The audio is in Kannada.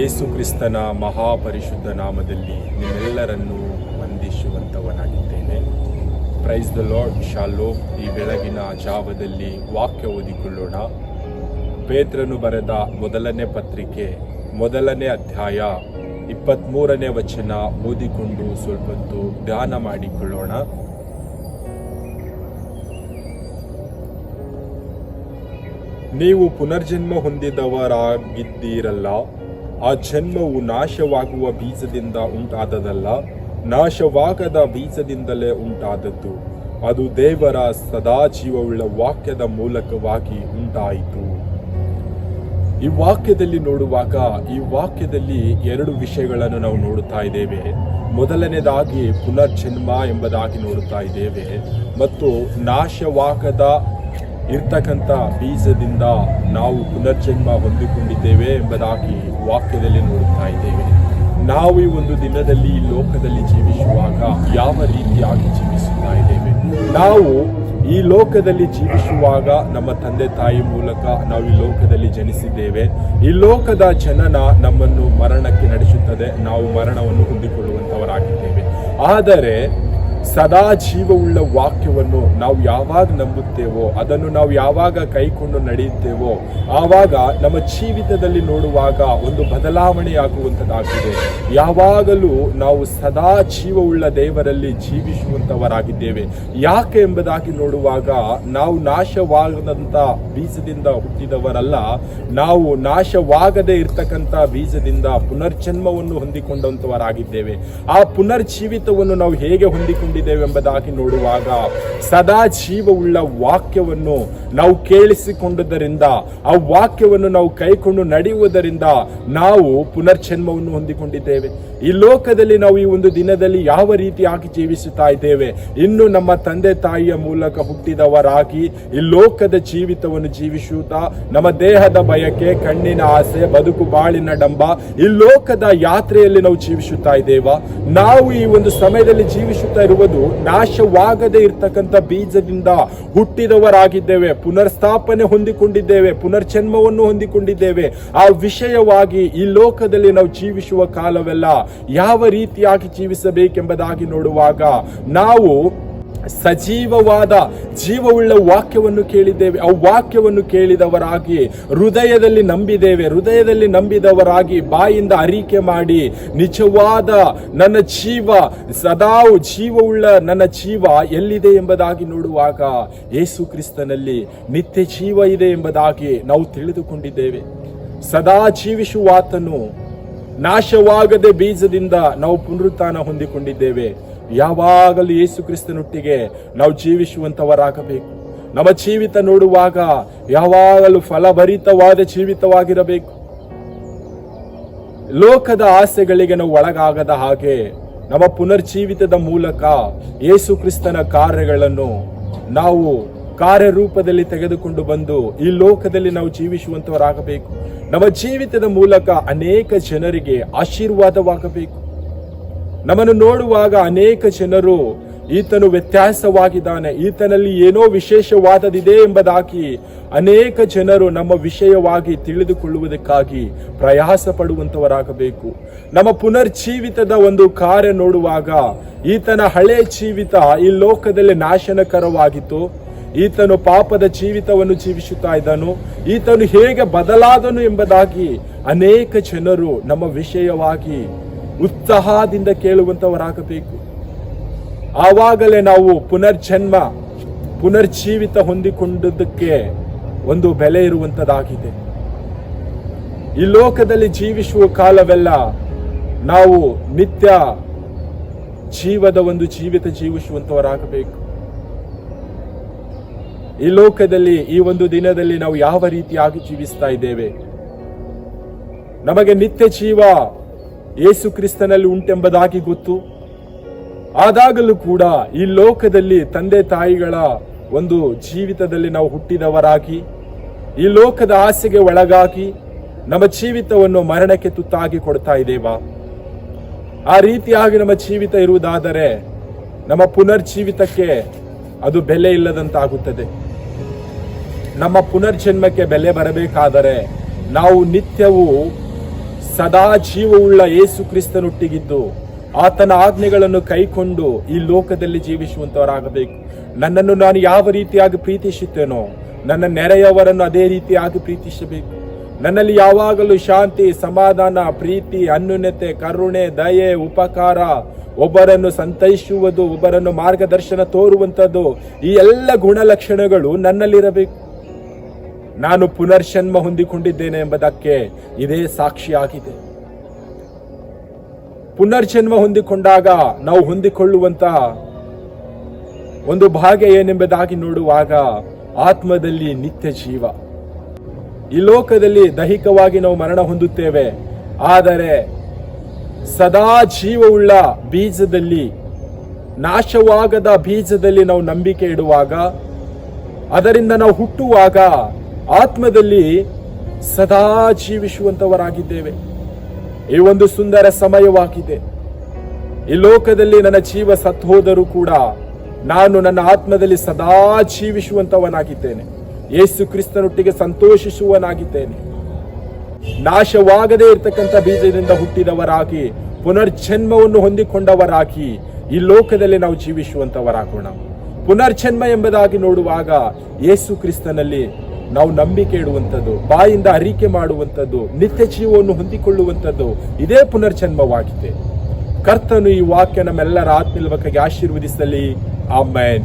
ಯೇಸು ಕ್ರಿಸ್ತನ ಮಹಾಪರಿಶುದ್ಧ ನಾಮದಲ್ಲಿ ನಿಮ್ಮೆಲ್ಲರನ್ನೂ ವಂದಿಸುವಂತವನಾಗಿದ್ದೇನೆ ಪ್ರೈಸ್ ದ ಲಾರ್ಡ್ ಶಾಲೋ ಈ ಬೆಳಗಿನ ಜಾವದಲ್ಲಿ ವಾಕ್ಯ ಓದಿಕೊಳ್ಳೋಣ. ಪೇತ್ರನು ಬರೆದ ಮೊದಲನೇ ಪತ್ರಿಕೆ, ಮೊದಲನೇ ಅಧ್ಯಾಯ ಇಪ್ಪತ್ತ್ಮೂರನೇ ವಚನ ಓದಿಕೊಂಡು ಸ್ವಲ್ಪ ಹೊತ್ತು ಧ್ಯಾನ ಮಾಡಿಕೊಳ್ಳೋಣ. ನೀವು ಪುನರ್ಜನ್ಮ ಹೊಂದಿದವರಾಗಿದ್ದೀರಲ್ಲ. ಆ ಜನ್ಮವು ನಾಶವಾಗುವ ಬೀಜದಿಂದ ಉಂಟಾದದಲ್ಲ, ನಾಶವಾಗದ ಬೀಜದಿಂದಲೇ ಉಂಟಾದದ್ದು. ಅದು ದೇವರ ಸದಾ ಜೀವವುಳ್ಳ ವಾಕ್ಯದ ಮೂಲಕವಾಗಿ ಉಂಟಾಯಿತು. ಈ ವಾಕ್ಯದಲ್ಲಿ ನೋಡುವಾಗ, ಈ ವಾಕ್ಯದಲ್ಲಿ ಎರಡು ವಿಷಯಗಳನ್ನು ನಾವು ನೋಡುತ್ತಾ ಇದ್ದೇವೆ. ಮೊದಲನೇದಾಗಿ ಪುನರ್ಜನ್ಮ ಎಂಬುದಾಗಿ ನೋಡುತ್ತಾ ಇದ್ದೇವೆ. ಮತ್ತು ನಾಶವಾಗದ ಇರ್ತಕ್ಕಂಥ ಬೀಜದಿಂದ ನಾವು ಪುನರ್ಜನ್ಮ ಹೊಂದಿಕೊಂಡಿದ್ದೇವೆ ಎಂಬುದಾಗಿ ವಾಕ್ಯದಲ್ಲಿ ನೋಡುತ್ತಾ ಇದ್ದೇವೆ. ನಾವು ಈ ಒಂದು ದಿನದಲ್ಲಿ ಈ ಲೋಕದಲ್ಲಿ ಜೀವಿಸುವಾಗ ಯಾವ ರೀತಿಯಾಗಿ ಜೀವಿಸುತ್ತಾ ಇದ್ದೇವೆ? ನಾವು ಈ ಲೋಕದಲ್ಲಿ ಜೀವಿಸುವಾಗ ನಮ್ಮ ತಂದೆ ತಾಯಿ ಮೂಲಕ ನಾವು ಈ ಲೋಕದಲ್ಲಿ ಜನಿಸಿದ್ದೇವೆ. ಈ ಲೋಕದ ಜನನ ನಮ್ಮನ್ನು ಮರಣಕ್ಕೆ ನಡೆಸುತ್ತದೆ. ನಾವು ಮರಣವನ್ನು ಹೊಂದಿಕೊಳ್ಳುವಂಥವರಾಗಿದ್ದೇವೆ ಆದರೆ ಸದಾ ಜೀವವುಳ್ಳ ವಾಕ್ಯವನ್ನು ನಾವು ಯಾವಾಗ ನಂಬುತ್ತೇವೋ, ಅದನ್ನು ನಾವು ಯಾವಾಗ ಕೈಕೊಂಡು ನಡೆಯುತ್ತೇವೋ, ಆವಾಗ ನಮ್ಮ ಜೀವಿತದಲ್ಲಿ ನೋಡುವಾಗ ಒಂದು ಬದಲಾವಣೆಯಾಗುವಂಥದ್ದಾಗಿದೆ. ಯಾವಾಗಲೂ ನಾವು ಸದಾ ಜೀವವುಳ್ಳ ದೇವರಲ್ಲಿ ಜೀವಿಸುವಂತವರಾಗಿದ್ದೇವೆ ಯಾಕೆ ಎಂಬುದಾಗಿ ನೋಡುವಾಗ ನಾವು ನಾಶವಾಗದಂಥ ಬೀಜದಿಂದ ಹುಟ್ಟಿದವರಲ್ಲ, ನಾವು ನಾಶವಾಗದೇ ಇರ್ತಕ್ಕಂಥ ಬೀಜದಿಂದ ಪುನರ್ಜನ್ಮವನ್ನು ಹೊಂದಿಕೊಂಡಂತವರಾಗಿದ್ದೇವೆ ಆ ಪುನರ್ಜೀವಿತವನ್ನು ನಾವು ಹೇಗೆ ಹೊಂದಿಕೊಂಡಿದ್ದೇವೆ ಎಂಬುದಾಗಿ ನೋಡುವಾಗ ಸದಾ ಜೀವವುಳ್ಳ ವಾಕ್ಯವನ್ನು ನಾವು ಕೇಳಿಸಿಕೊಂಡುದರಿಂದ ಆ ವಾಕ್ಯವನ್ನು ನಾವು ಕೈಕೊಂಡು ನಡೆಯುವುದರಿಂದ ನಾವು ಪುನರ್ಜನ್ಮವನ್ನು ಹೊಂದಿಕೊಂಡಿದ್ದೇವೆ. ಈ ಲೋಕದಲ್ಲಿ ನಾವು ಈ ಒಂದು ದಿನದಲ್ಲಿ ಯಾವ ರೀತಿಯಾಗಿ ಜೀವಿಸುತ್ತಾ ಇದ್ದೇವೆ? ಇನ್ನು ನಮ್ಮ ತಂದೆ ತಾಯಿಯ ಮೂಲಕ ಹುಟ್ಟಿದವರಾಗಿ ಈ ಲೋಕದ ಜೀವಿತವನ್ನು ಜೀವಿಸುತ್ತಾ, ನಮ್ಮ ದೇಹದ ಬಯಕೆ, ಕಣ್ಣಿನ ಆಸೆ, ಬದುಕು, ಬಾಳಿನ ಡಂಬ, ಈ ಲೋಕದ ಯಾತ್ರೆಯಲ್ಲಿ ನಾವು ಜೀವಿಸುತ್ತಾ ಇದ್ದೇವಾ? ನಾವು ಈ ಒಂದು ಸಮಯದಲ್ಲಿ ಜೀವಿಸುತ್ತಾ ಇರುವುದು ನಾಶವಾಗದೇ ಇರ್ತಕ್ಕಂಥ ಬೀಜದಿಂದ ಹುಟ್ಟಿದವರಾಗಿದ್ದೇವೆ, ಪುನರ್ಸ್ಥಾಪನೆ ಹೊಂದಿಕೊಂಡಿದ್ದೇವೆ, ಪುನರ್ಜನ್ಮವನ್ನು ಹೊಂದಿಕೊಂಡಿದ್ದೇವೆ. ಆ ವಿಷಯವಾಗಿ ಈ ಲೋಕದಲ್ಲಿ ನಾವು ಜೀವಿಸುವ ಕಾಲವೆಲ್ಲ ಯಾವ ರೀತಿಯಾಗಿ ಜೀವಿಸಬೇಕೆಂಬುದಾಗಿ ನೋಡುವಾಗ ನಾವು ಸಜೀವವಾದ ಜೀವವುಳ್ಳ ವಾಕ್ಯವನ್ನು ಕೇಳಿದ್ದೇವೆ. ಆ ವಾಕ್ಯವನ್ನು ಕೇಳಿದವರಾಗಿ ಹೃದಯದಲ್ಲಿ ನಂಬಿದ್ದೇವೆ. ಹೃದಯದಲ್ಲಿ ನಂಬಿದವರಾಗಿ ಬಾಯಿಂದ ಅರಿಕೆ ಮಾಡಿ ನಿಜವಾದ ನನ್ನ ಜೀವ, ಸದಾ ಜೀವವುಳ್ಳ ನನ್ನ ಜೀವ ಎಲ್ಲಿದೆ ಎಂಬುದಾಗಿ ನೋಡುವಾಗ ಯೇಸು ಕ್ರಿಸ್ತನಲ್ಲಿ ನಿತ್ಯ ಜೀವ ಇದೆ ಎಂಬುದಾಗಿ ನಾವು ತಿಳಿದುಕೊಂಡಿದ್ದೇವೆ. ಸದಾ ಜೀವಿಸುವಾತನು ನಾಶವಾಗದೆ ಬೀಜದಿಂದ ನಾವು ಪುನರುತ್ಥಾನ ಹೊಂದಿಕೊಂಡಿದ್ದೇವೆ. ಯಾವಾಗಲೂ ಯೇಸು ಕ್ರಿಸ್ತನೊಟ್ಟಿಗೆ ನಾವು ಜೀವಿಸುವಂತವರಾಗಬೇಕು. ನಮ್ಮ ಜೀವಿತ ನೋಡುವಾಗ ಯಾವಾಗಲೂ ಫಲಭರಿತವಾದ ಜೀವಿತವಾಗಿರಬೇಕು. ಲೋಕದ ಆಸೆಗಳಿಗೆ ನಾವು ಒಳಗಾಗದ ಹಾಗೆ ನಮ್ಮ ಪುನರ್ಜೀವಿತದ ಮೂಲಕ ಯೇಸು ಕ್ರಿಸ್ತನ ಕಾರ್ಯಗಳನ್ನು ನಾವು ಕಾರ್ಯರೂಪದಲ್ಲಿ ತೆಗೆದುಕೊಂಡು ಬಂದು ಈ ಲೋಕದಲ್ಲಿ ನಾವು ಜೀವಿಸುವಂತವರಾಗಬೇಕು. ನಮ್ಮ ಜೀವಿತದ ಮೂಲಕ ಅನೇಕ ಜನರಿಗೆ ಆಶೀರ್ವಾದವಾಗಬೇಕು. ನಮ್ಮನ್ನು ನೋಡುವಾಗ ಅನೇಕ ಜನರು ಈತನು ವ್ಯತ್ಯಾಸವಾಗಿದ್ದಾನೆ. ಈತನಲ್ಲಿ ಏನೋ ವಿಶೇಷವಾದದಿದೆ ಎಂಬುದಾಗಿ ಅನೇಕ ಜನರು ನಮ್ಮ ವಿಷಯವಾಗಿ ತಿಳಿದುಕೊಳ್ಳುವುದಕ್ಕಾಗಿ ಪ್ರಯಾಸ ಪಡುವಂತವರಾಗಬೇಕು ನಮ್ಮ ಪುನರ್ಜೀವಿತದ ಒಂದು ಕಾರ್ಯ ನೋಡುವಾಗ ಈತನ ಹಳೆ ಜೀವಿತ ಈ ಲೋಕದಲ್ಲಿ ನಾಶನಕರವಾಗಿತ್ತು. ಈತನು ಪಾಪದ ಜೀವಿತವನ್ನು ಜೀವಿಸುತ್ತಾ ಇದ್ದನು. ಈತನು ಹೇಗೆ ಬದಲಾದನು ಎಂಬುದಾಗಿ ಅನೇಕ ಜನರು ನಮ್ಮ ವಿಷಯವಾಗಿ ಉತ್ಸಾಹದಿಂದ ಕೇಳುವಂಥವರಾಗಬೇಕು ಆವಾಗಲೇ ನಾವು ಪುನರ್ಜನ್ಮ, ಪುನರ್ಜೀವಿತ ಹೊಂದಿಕೊಂಡದಕ್ಕೆ ಒಂದು ಬೆಲೆ ಇರುವಂಥದ್ದಾಗಿದೆ ಈ ಲೋಕದಲ್ಲಿ ಜೀವಿಸುವ ಕಾಲವೆಲ್ಲ ನಾವು ನಿತ್ಯ ಜೀವದ ಒಂದು ಜೀವಿತ ಜೀವಿಸುವಂಥವರಾಗಬೇಕು ಈ ಲೋಕದಲ್ಲಿ, ಈ ಒಂದು ದಿನದಲ್ಲಿ ನಾವು ಯಾವ ರೀತಿಯಾಗಿ ಜೀವಿಸ್ತಾ ಇದ್ದೇವೆ? ನಮಗೆ ನಿತ್ಯ ಜೀವ ಯೇಸು ಕ್ರಿಸ್ತನಲ್ಲಿ ಉಂಟೆಂಬುದಾಗಿ ಗೊತ್ತು. ಆದಾಗಲೂ ಕೂಡ ಈ ಲೋಕದಲ್ಲಿ ತಂದೆ ತಾಯಿಗಳ ಒಂದು ಜೀವಿತದಲ್ಲಿ ನಾವು ಹುಟ್ಟಿದವರಾಗಿ, ಈ ಲೋಕದ ಆಸೆಗೆ ಒಳಗಾಗಿ ನಮ್ಮ ಜೀವಿತವನ್ನು ಮರಣಕ್ಕೆ ತುತ್ತಾಗಿ ಕೊಡ್ತಾ ಇದ್ದೇವಾ? ಆ ರೀತಿಯಾಗಿ ನಮ್ಮ ಜೀವಿತ ಇರುವುದಾದರೆ ನಮ್ಮ ಪುನರ್ಜೀವಿತಕ್ಕೆ ಅದು ಬೆಲೆ ಇಲ್ಲದಂತಾಗುತ್ತದೆ. ನಮ್ಮ ಪುನರ್ಜನ್ಮಕ್ಕೆ ಬೆಲೆ ಬರಬೇಕಾದರೆ ನಾವು ನಿತ್ಯವೂ ಸದಾ ಜೀವವುಳ್ಳ ಯೇಸು ಕ್ರಿಸ್ತನೊಟ್ಟಿಗಿದ್ದು ಆತನ ಆಜ್ಞೆಗಳನ್ನು ಕೈಕೊಂಡು ಈ ಲೋಕದಲ್ಲಿ ಜೀವಿಸುವಂತವರಾಗಬೇಕು. ನನ್ನನ್ನು ನಾನು ಯಾವ ರೀತಿಯಾಗಿ ಪ್ರೀತಿಸುತ್ತೇನೋ, ನನ್ನ ನೆರೆಯವರನ್ನು ಅದೇ ರೀತಿಯಾಗಿ ಪ್ರೀತಿಸಬೇಕು. ನನ್ನಲ್ಲಿ ಯಾವಾಗಲೂ ಶಾಂತಿ, ಸಮಾಧಾನ, ಪ್ರೀತಿ, ಅನ್ಯೂನ್ಯತೆ, ಕರುಣೆ, ದಯೆ, ಉಪಕಾರ, ಒಬ್ಬರನ್ನು ಸಂತೈಸುವುದು, ಒಬ್ಬರನ್ನು ಮಾರ್ಗದರ್ಶನ ತೋರುವಂಥದ್ದು, ಈ ಎಲ್ಲ ಗುಣಲಕ್ಷಣಗಳು ನನ್ನಲ್ಲಿರಬೇಕು. ನಾನು ಪುನರ್ಜನ್ಮ ಹೊಂದಿಕೊಂಡಿದ್ದೇನೆ ಎಂಬುದಕ್ಕೆ ಇದೇ ಸಾಕ್ಷಿಯಾಗಿದೆ. ಪುನರ್ಜನ್ಮ ಹೊಂದಿಕೊಂಡಾಗ ನಾವು ಹೊಂದಿಕೊಳ್ಳುವಂತಹ ಒಂದು ಭಾಗ್ಯ ಏನೆಂಬುದಾಗಿ ನೋಡುವಾಗ ಆತ್ಮದಲ್ಲಿ ನಿತ್ಯ ಜೀವ. ಈ ಲೋಕದಲ್ಲಿ ದೈಹಿಕವಾಗಿ ನಾವು ಮರಣ ಹೊಂದುತ್ತೇವೆ, ಆದರೆ ಸದಾ ಜೀವವುಳ್ಳ ಬೀಜದಲ್ಲಿ, ನಾಶವಾಗದ ಬೀಜದಲ್ಲಿ ನಾವು ನಂಬಿಕೆ ಇಡುವಾಗ, ಅದರಿಂದ ನಾವು ಹುಟ್ಟುವಾಗ ಆತ್ಮದಲ್ಲಿ ಸದಾ ಜೀವಿಸುವಂತವರಾಗಿದ್ದೇವೆ. ಈ ಒಂದು ಸುಂದರ ಸಮಯವಾಗಿದೆ. ಈ ಲೋಕದಲ್ಲಿ ನನ್ನ ಜೀವ ಸತ್ತು ಹೋದರೂ ಕೂಡ ನಾನು ನನ್ನ ಆತ್ಮದಲ್ಲಿ ಸದಾ ಜೀವಿಸುವಂತವನಾಗಿದ್ದೇನೆ. ಯೇಸು ಕ್ರಿಸ್ತನೊಟ್ಟಿಗೆ ಸಂತೋಷಿಸುವನಾಗಿದ್ದೇನೆ ನಾಶವಾಗದೇ ಇರತಕ್ಕಂಥ ಬೀಜದಿಂದ ಹುಟ್ಟಿದವರಾಗಿ, ಪುನರ್ಜನ್ಮವನ್ನು ಹೊಂದಿಕೊಂಡವರಾಗಿ ಈ ಲೋಕದಲ್ಲಿ ನಾವು ಜೀವಿಸುವಂತವರಾಗೋಣ. ಪುನರ್ಜನ್ಮ ಎಂಬುದಾಗಿ ನೋಡುವಾಗ ಯೇಸು ಕ್ರಿಸ್ತನಲ್ಲಿ ನಾವು ನಂಬಿಕೆ ಇಡುವಂಥದ್ದು, ಬಾಯಿಂದ ಅರಿಕೆ ಮಾಡುವಂಥದ್ದು, ನಿತ್ಯ ಜೀವವನ್ನು ಹೊಂದಿಕೊಳ್ಳುವಂಥದ್ದು ಇದೇ ಪುನರ್ಜನ್ಮವಾಗಿದೆ. ಕರ್ತನು ಈ ವಾಕ್ಯ ನಮ್ಮೆಲ್ಲರ ಆತ್ಮಿಲ್ವಕ್ಕಾಗಿ ಆಶೀರ್ವದಿಸಲಿ ಆಮೇನ್.